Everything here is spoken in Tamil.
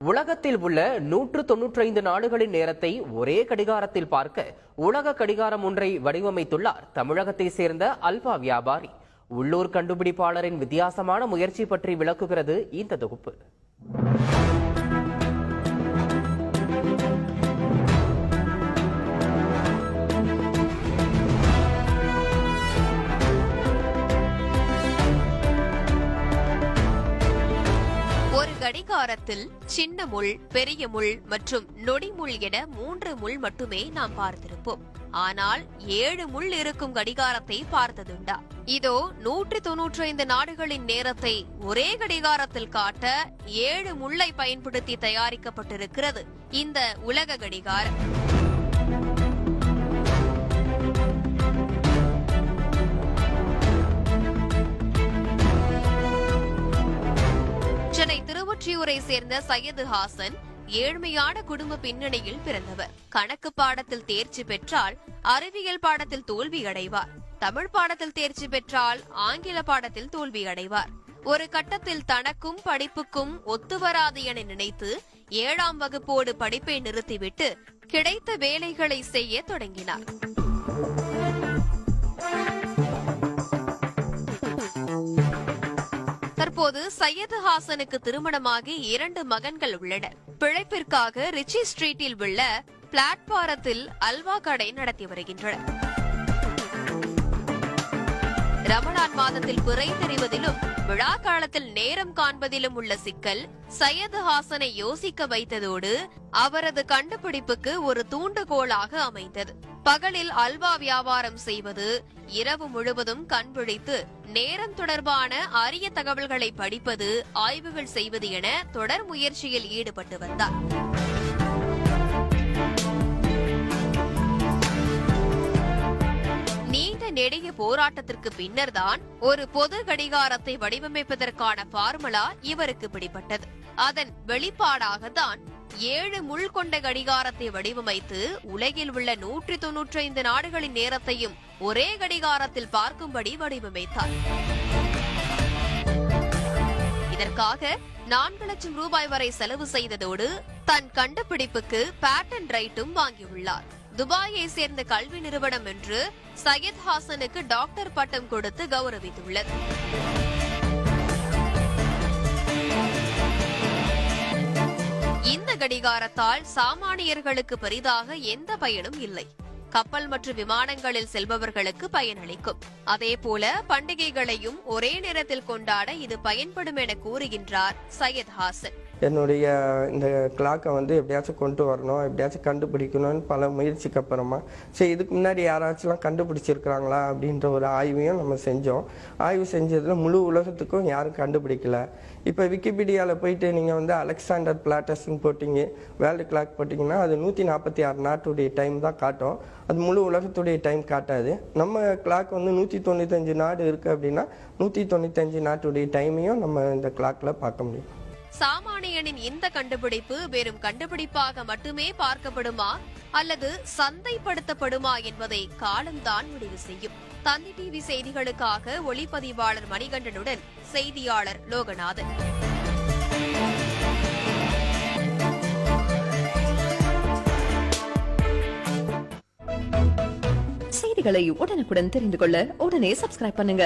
உலகத்தில் உள்ள நூற்று தொன்னூற்றைந்து நாடுகளின் நேரத்தை ஒரே கடிகாரத்தில் பார்க்க உலக கடிகாரம் ஒன்றை வடிவமைத்துள்ளார் தமிழகத்தை சேர்ந்த அல்பா வியாபாரி. உள்ளூர் கண்டுபிடிப்பாளரின் வித்தியாசமான முயற்சி பற்றி விளக்குகிறது இந்த தொகுப்பு. கடிகாரத்தில் சின்ன முள் பெரிய முள் மற்றும் நொடி முள் என மூன்று முள் மட்டுமே நாம் பார்த்திருப்போம். ஆனால் ஏழு முள் இருக்கும் கடிகாரத்தை பார்த்ததுண்டா. இதோ நூற்றி தொன்னூற்றி ஐந்து நாடுகளின் நேரத்தை ஒரே கடிகாரத்தில் காட்ட ஏழு முள்ளை பயன்படுத்தி தயாரிக்கப்பட்டிருக்கிறது இந்த உலக கடிகாரம். ஆற்றியூரை சேர்ந்த சையது ஹாசன் ஏழ்மையான குடும்ப பின்னணியில் பிறந்தவர். கணக்கு பாடத்தில் தேர்ச்சி பெற்றால் அறிவியல் பாடத்தில் தோல்வி அடைவார் தமிழ் பாடத்தில் தேர்ச்சி பெற்றால் ஆங்கில பாடத்தில் தோல்வி அடைவார் ஒரு கட்டத்தில் தனக்கும் படிப்புக்கும் ஒத்துவராது என நினைத்து ஏழாம் வகுப்போடு படிப்பை நிறுத்திவிட்டு கிடைத்த வேலைகளை செய்ய தொடங்கினார். தற்போது சையது ஹாசனுக்கு திருமணமாகி இரண்டு மகன்கள் உள்ளனர். பிழைப்பிற்காக ரிச்சி ஸ்ட்ரீட்டில் உள்ள பிளாட்பாரத்தில் அல்வா கடை நடத்தி வருகின்றனர். ரமணா மாதத்தில் பிறை தெரிவதிலும் விழா காலத்தில் நேரம் காண்பதிலும் உள்ள சிக்கல் சையது ஹாசனை யோசிக்க வைத்ததோடு அவரது கண்டுபிடிப்புக்கு ஒரு தூண்டுகோலாக அமைந்தது. பகலில் அல்வா வியாபாரம் செய்வது இரவு முழுவதும் கண்விழித்து நேரம் தொடர்பான அரிய தகவல்களை படிப்பது ஆய்வுகள் செய்வது என தொடர் முயற்சியில் ஈடுபட்டு வந்தார். நெடிய போராட்டத்திற்கு பின்னர்தான் ஒரு பொது கடிகாரத்தை வடிவமைப்பதற்கான பார்முலா இவருக்கு பிடிபட்டது. அதன் வெளிப்பாடாக தான் ஏழு முள் கொண்ட கடிகாரத்தை வடிவமைத்து உலகில் உள்ள நூற்றி தொன்னூற்றி ஐந்து நாடுகளின் நேரத்தையும் ஒரே கடிகாரத்தில் பார்க்கும்படி வடிவமைத்தார். இதற்காக நான்கு லட்சம் ரூபாய் வரை செலவு செய்ததோடு தன் கண்டுபிடிப்புக்கு பேட்டன் ரைட்டும் வாங்கியுள்ளார். துபாயை சேர்ந்த கல்வி நிறுவனம் என்று சையத் ஹாசனுக்கு டாக்டர் பட்டம் கொடுத்து கௌரவித்துள்ளது. இந்த கடிகாரத்தால் சாமானியர்களுக்கு பெரிதாக எந்த பயனும் இல்லை. கப்பல் மற்றும் விமானங்களில் செல்பவர்களுக்கு பயனளிக்கும். அதேபோல பண்டிகைகளையும் ஒரே நேரத்தில் கொண்டாட இது பயன்படும் என கூறுகின்றார் சையத் ஹாசன். என்னுடைய இந்த கிளாக்கை வந்து எப்படியாச்சும் கொண்டு வரணும் எப்படியாச்சும் கண்டுபிடிக்கணும்னு பல முயற்சிக்கு அப்புறமா. சரி இதுக்கு முன்னாடி யாராச்சும்லாம் கண்டுபிடிச்சிருக்கிறாங்களா அப்படின்ற ஒரு ஆய்வையும் நம்ம செஞ்சோம். ஆய்வு செஞ்சதில் முழு உலகத்துக்கும் யாரும் கண்டுபிடிக்கல. இப்போ விக்கிபீடியாவில் போயிட்டு நீங்கள் வந்து அலெக்சாண்டர் பிளாட்டஸ்ன்னு போட்டிங்க வேர்ல்டு கிளாக் போட்டிங்கன்னா அது நூற்றி நாற்பத்தி ஆறு நாட்டுடைய டைம் தான் காட்டும். அது முழு உலகத்துடைய டைம் காட்டாது. நம்ம கிளாக் வந்து நூற்றி தொண்ணூத்தஞ்சு நாடு இருக்குது அப்படின்னா நூற்றி தொண்ணூத்தஞ்சு நாட்டுடைய டைமையும் நம்ம இந்த கிளாக்கில் பார்க்க முடியும். சாமானியனின் இந்த கண்டுபிடிப்பு வெறும் கண்டுபிடிப்பாக மட்டுமே பார்க்கப்படுமா அல்லது சந்தைப்படுத்தப்படுமா என்பதை காலம்தான் முடிவு செய்யும். தந்தி டிவி செய்திகளுக்காக ஒளிப்பதிவாளர் மணிகண்டனுடன் செய்தியாளர் லோகநாதன். செய்திகளை உடனுக்குடன் தெரிந்து கொள்ள உடனே சப்ஸ்கிரைப் பண்ணுங்க.